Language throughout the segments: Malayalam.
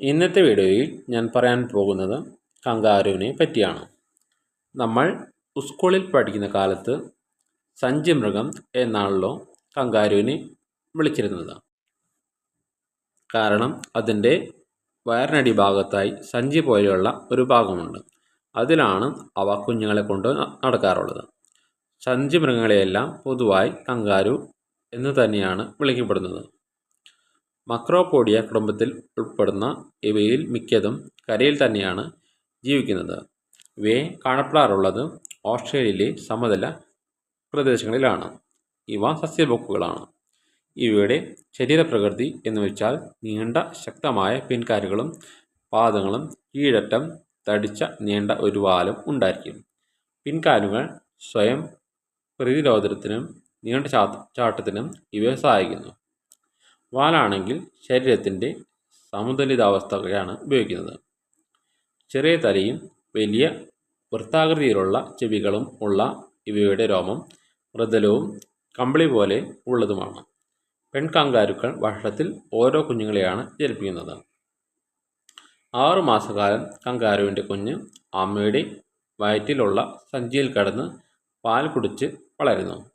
ഇന്നത്തെ വീഡിയോയിൽ ഞാൻ പറയാൻ പോകുന്നത് കങ്കാരുവിനെ പറ്റിയാണ്. നമ്മൾ സ്കൂളിൽ പഠിക്കുന്ന കാലത്ത് സഞ്ചി മൃഗം എന്നാണല്ലോ കങ്കാരുവിനെ വിളിച്ചിരുന്നത്. കാരണം അതിന്റെ വയറിനടി ഭാഗത്തായി സഞ്ചി പോലെയുള്ള ഒരു ഭാഗമുണ്ട്. അതിലാണ് അവ കുഞ്ഞുങ്ങളെ കൊണ്ട് നടക്കാറുള്ളത്. സഞ്ചി മൃഗങ്ങളെയെല്ലാം പൊതുവായി കങ്കാരു എന്ന് തന്നെയാണ് വിളിക്കപ്പെടുന്നത്. മക്രോപോഡിയ കുടുംബത്തിൽ ഉൾപ്പെടുന്ന ഇവയിൽ മിക്കതും കരയിൽ തന്നെയാണ് ജീവിക്കുന്നത്. ഇവയെ കാണപ്പെടാറുള്ളത് ഓസ്ട്രേലിയയിലെ സമതല പ്രദേശങ്ങളിലാണ്. ഇവ സസ്യബൊക്കുകളാണ്. ഇവയുടെ ശരീരപ്രകൃതി എന്ന് വെച്ചാൽ നീണ്ട ശക്തമായ പിൻകാലുകളും പാദങ്ങളും കീഴറ്റം തടിച്ച നീണ്ട ഒരു വാലും ഉണ്ടായിരിക്കും. പിൻകാലുകൾ സ്വയം പ്രതിരോധത്തിനും നീണ്ട ചാട്ടത്തിനും ഇവയെ സഹായിക്കുന്നു. വാലാണെങ്കിൽ ശരീരത്തിന്റെ സമതുലിതാവസ്ഥയാണ് ഉപയോഗിക്കുന്നത്. ചെറിയ തലയും വലിയ വൃത്താകൃതിയിലുള്ള ചെവികളും ഉള്ള ഇവയുടെ രോമം മൃദലവും കമ്പിളി പോലെ ഉള്ളതുമാണ്. പെൺകാങ്കാരുക്കൾ വർഷത്തിൽ ഓരോ കുഞ്ഞുങ്ങളെയാണ് ജനിപ്പിക്കുന്നത്. ആറു മാസക്കാലം കങ്കാരുവിന്റെ കുഞ്ഞ് അമ്മയുടെ വയറ്റിലുള്ള സഞ്ചിയിൽ കടന്ന് പാൽ കുടിച്ച് വളരുന്നു.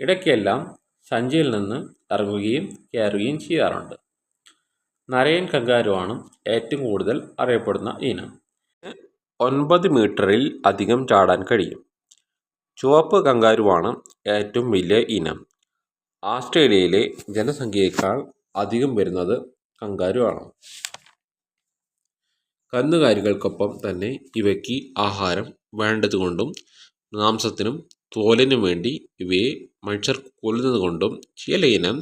ഇടയ്ക്കെല്ലാം സഞ്ചിയിൽ നിന്ന് ഇറങ്ങുകയും കയറുകയും ചെയ്യാറുണ്ട്. നരയൻ കങ്കാരുവാണ് ഏറ്റവും കൂടുതൽ അറിയപ്പെടുന്ന ഇനം. ഒൻപത് മീറ്ററിൽ അധികം ചാടാൻ കഴിയും. ചുവപ്പ് കങ്കാരുവാണ് ഏറ്റവും വലിയ ഇനം. ആസ്ട്രേലിയയിലെ ജനസംഖ്യയേക്കാൾ അധികം വരുന്നത് കങ്കാരുവാണ്. കന്നുകാലികൾക്കൊപ്പം തന്നെ ഇവയ്ക്ക് ആഹാരം വേണ്ടതുകൊണ്ടും മാംസത്തിനും തോലിനും വേണ്ടി ഇവയെ മനുഷ്യർ കൊല്ലുന്നതുകൊണ്ടും ചിലയിനം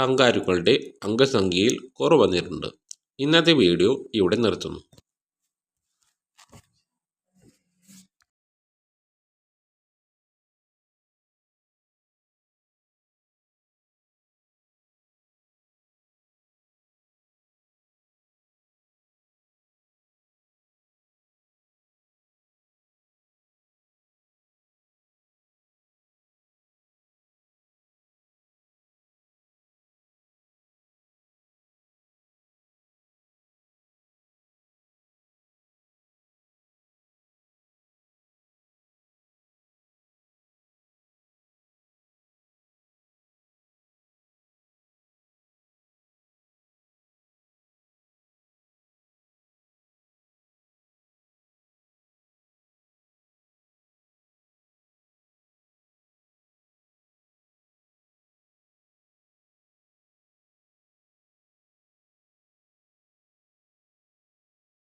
കങ്കാരുക്കളുടെ അംഗസംഖ്യയിൽ കുറവ് വന്നിട്ടുണ്ട്. ഇന്നത്തെ വീഡിയോ ഇവിടെ നിർത്തുന്നു.